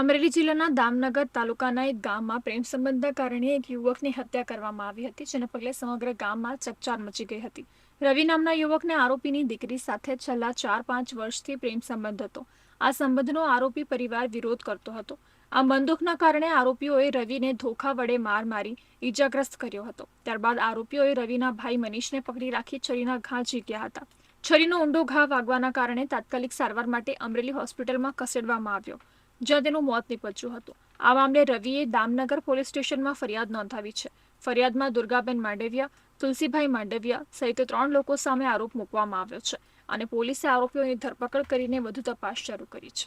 અમરેલી જિલ્લાના દામનગર તાલુકાના એક ગામમાં પ્રેમ સંબંધના કારણે એક યુવકની હત્યા કરવામાં આવી હતી, જેને પગલે સમગ્ર ગામમાં ચકચાર મચી ગઈ હતી. રવિ નામના યુવકને આરોપીની દીકરી સાથે છેલ્લા ચાર પાંચ વર્ષથી પ્રેમ સંબંધ હતો. આ સંબંધનો આરોપી પરિવાર વિરોધ કરતો હતો. આ બંદૂકના કારણે આરોપીઓએ રવિને ધોખા વડે માર મારી ઈજાગ્રસ્ત કર્યો હતો. ત્યારબાદ આરોપીઓએ રવિના ભાઈ મનીષને પકડી રાખી છરીના ઘા ઝીક્યા હતા. છરીનો ઊંડો ઘા વાગવાના કારણે તાત્કાલિક સારવાર માટે અમરેલી હોસ્પિટલમાં ખસેડવામાં આવ્યો. જ્યાં તેનું મોત નીપજ્યું હતું. આ મામલે રવિએ દામનગર પોલીસ સ્ટેશનમાં ફરિયાદ નોંધાવી છે. ફરિયાદમાં દુર્ગાબેન માંડવિયા, તુલસીભાઈ માંડવિયા સહિત ત્રણ લોકો સામે આરોપ મૂકવામાં આવ્યો છે અને પોલીસે આરોપીઓની ધરપકડ કરીને વધુ તપાસ શરૂ કરી છે.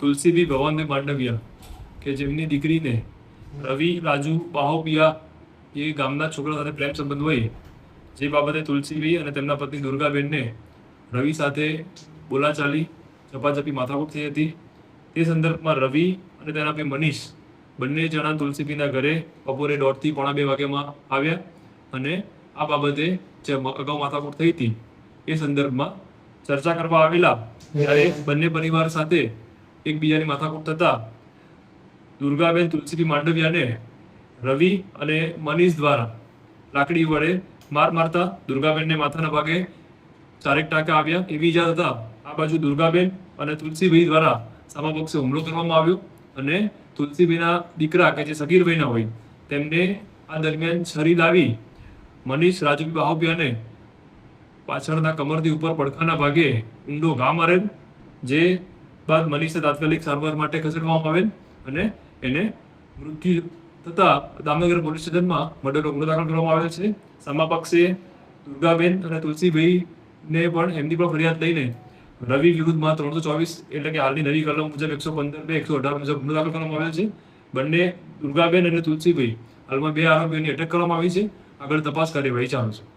તુલસીબી ભવનભાઈ માંડવિયા કે જેમની દીકરીને રવિ, રાજુ બાહોપિયા એ ગામના છોકરા સાથે પ્રેમ સંબંધ હોય, જે બાબતે તુલસીબી અને તેમના પત્ની દુર્ગાબેનને રવિ સાથે બોલાચાલી, ઝપાઝપી માથાકૂટ થઈ હતી. તે સંદર્ભમાં રવિ અને તેના ભાઈ મનીષ બંને જણા તુલસીબીના ઘરે બપોરે દોઢથી પોણા બે વાગ્યામાં આવ્યા અને આ બાબતે જે અગાઉ માથાકૂટ થઈ હતી, એ સંદર્ભમાં ચર્ચા કરવા આવેલા. ત્યારે બંને પરિવાર સાથે એકબીજાની માથાકૂટ થતા દુર્ગાબેન તુલસીબી માંડવિયાને રવિ અને મનીષ દ્વારા લાકડી વડે માર મારતા દુર્ગાબેનને માથાના ભાગે ચારેક ટાંકા આવ્યા. એવી ઈજા થતા આ બાજુ દુર્ગાબેન અને તુલસીભાઈ દ્વારા સામા પક્ષે હુમલો કરવામાં આવ્યો અને તુલસીભાઈના દીકરા કે જે સગીરભાઈના હોય, તેમને આ દરમિયાન છરી લાવી મનીષ, રાજુભાઈ બાહોપિયાને પાછળના કમરથી ઉપર પડખાના ભાગે ઊંડો ઘા મારેલ, જે બાદ મનીષને તાત્કાલિક સારવાર માટે ખસેડવામાં આવેલ અને એને મૃત્યુ થતા દામનગર પોલીસ સ્ટેશનમાં મર્ડરનો ગુનો દાખલ કરવામાં આવેલ છે. સામા પક્ષે દુર્ગાબેન અને તુલસીભાઈને પણ એમની પણ ફરિયાદ લઈને રવિ વિરુદ્ધમાં ત્રણસો ચોવીસ, એટલે કે હાલની નવી કલમ મુજબ એકસો પંદર બે, એકસો અઢાર મુજબ ગુનો દાખલ કરવામાં આવ્યો છે. બંને દુર્ગાબેન અને તુલસીભાઈ હાલમાં બે આરોપીઓની અટક કરવામાં આવી છે. આગળ તપાસ કાર્યવાહી ચાલુ છે.